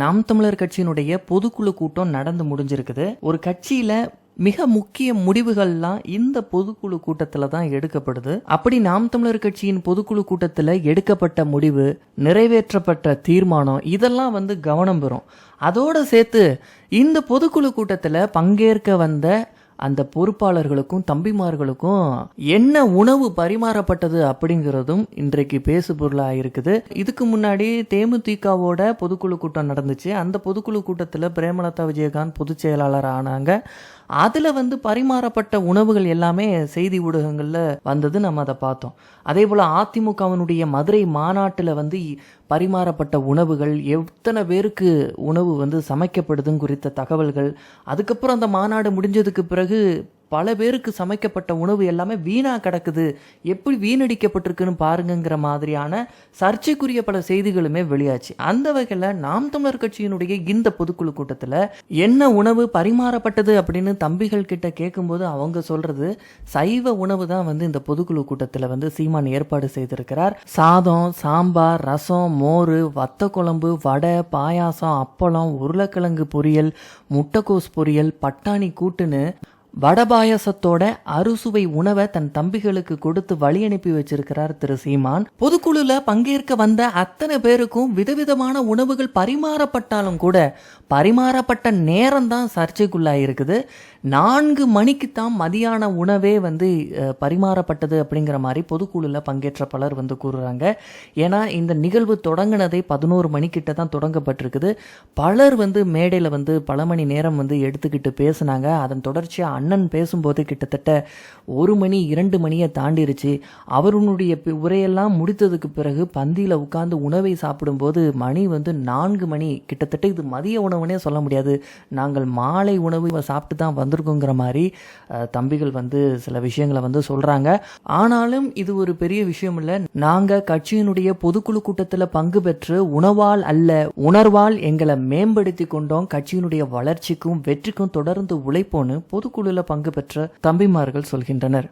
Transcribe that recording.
நாம் தமிழர் கட்சியினுடைய பொதுக்குழு கூட்டம் நடந்து முடிஞ்சிருக்குது. ஒரு கட்சியில மிக முக்கிய முடிவுகள்லாம் இந்த பொதுக்குழு கூட்டத்தில் தான் எடுக்கப்படுது. அப்படி நாம் தமிழர் கட்சியின் பொதுக்குழு கூட்டத்தில் எடுக்கப்பட்ட முடிவு நிறைவேற்றப்பட்ட தீர்மானம் இதெல்லாம் வந்து கவனம் பெறும். அதோட சேர்த்து இந்த பொதுக்குழு கூட்டத்தில் பங்கேற்க வந்த அந்த பொறுப்பாளர்களுக்கும் தம்பிமார்களுக்கும் என்ன உணவு பரிமாறப்பட்டது அப்படிங்கிறதும் இன்றைக்கு பேசு பொருளாக இருக்குது இதுக்கு முன்னாடி தேமுதிகவோட பொதுக்குழு கூட்டம் நடந்துச்சு. அந்த பொதுக்குழு கூட்டத்தில் பிரேமலதா விஜயகாந்த் பொதுச் செயலாளர் ஆனாங்க. அதில் வந்து பரிமாறப்பட்ட உணவுகள் எல்லாமே செய்தி ஊடகங்களில் வந்தது நம்ம அதை பார்த்தோம். அதே போல் அதிமுகவினுடைய மதுரை மாநாட்டில் வந்து பரிமாறப்பட்ட உணவுகள் எத்தனை பேருக்கு உணவு வந்து சமைக்கப்படுதுன்னு குறித்த தகவல்கள் அதுக்கப்புறம் அந்த மாநாடு முடிஞ்சதுக்கு பிறகு பல பேருக்கு சமைக்கப்பட்ட உணவு எல்லாமே வீணா கிடக்குது. எப்படி வீணடிக்கப்பட்டிருக்குன்னு பாருங்கங்கிற மாதிரியான சர்ச்சைக்குரிய பல செய்திகளுமே வெளியாச்சு. அந்த வகையில் நாம் தமிழர் கட்சியினுடைய இந்த பொதுக்குழு கூட்டத்தில் என்ன உணவு பரிமாறப்பட்டது அப்படின்னு தம்பிகள் கிட்ட கேட்கும்போது அவங்க சொல்றது சைவ உணவு தான் வந்து இந்த பொதுக்குழு கூட்டத்தில் வந்து சீமான் ஏற்பாடு செய்திருக்கிறார். சாதம் சாம்பார் ரசம் மோர் வத்த குழம்பு வடை பாயாசம் அப்பளம் உருளைக்கிழங்கு பொரியல் முட்டைக்கோஸ் பொரியல் பட்டாணி கூட்டுன்னு வடபாயசத்தோட அறுசுவை உணவை தன் தம்பிகளுக்கு கொடுத்து வழி அனுப்பி வச்சிருக்கிறார் திரு சீமான். பொதுக்குழுல பங்கேற்க வந்த அத்தனை பேருக்கும் விதவிதமான உணவுகள் பரிமாறப்பட்டாலும் கூட பரிமாறப்பட்ட நேரம் தான் சர்ச்சைக்குள்ளாயிருக்குது நான்கு மணிக்கு தான் மதியான உணவே வந்து பரிமாறப்பட்டது அப்படிங்கிற மாதிரி பொதுக்குழுல பங்கேற்ற பலர் வந்து கூறுறாங்க. ஏன்னா இந்த நிகழ்வு தொடங்கினதே பதினோரு மணிக்கிட்ட தான் தொடங்கப்பட்டிருக்குது. பலர் வந்து மேடையில் வந்து பல மணி நேரம் வந்து எடுத்துக்கிட்டு பேசினாங்க. அதன் தொடர்ச்சியாக அண்ணன் பேசும்போது கிட்டத்தட்ட ஒரு மணி இரண்டு மணியை தாண்டிருச்சு. அவருனுடைய உரையெல்லாம் முடித்ததுக்கு பிறகு பந்தியில் உட்கார்ந்து உணவை சாப்பிடும்போது மணி வந்து நான்கு மணி கிட்டத்தட்ட இது மதிய உணவுனே சொல்ல முடியாது. நாங்கள் மாலை உணவு சாப்பிட்டு தான் வந்திருக்கோங்கிற மாதிரி தம்பிகள் வந்து சில விஷயங்களை வந்து சொல்கிறாங்க ஆனாலும் இது ஒரு பெரிய விஷயம் இல்லை. நாங்கள் கட்சியினுடைய பொதுக்குழு கூட்டத்தில் பங்கு பெற்று உணவால் அல்ல உணர்வால் எங்களை மேம்படுத்தி கொண்டோம். கட்சியினுடைய வளர்ச்சிக்கும் வெற்றிக்கும் தொடர்ந்து உழைப்போன்னு பொதுக்குழு பொதுக்குழுல பங்கு பெற்ற தம்பிமார்கள் சொல்கின்றனர்.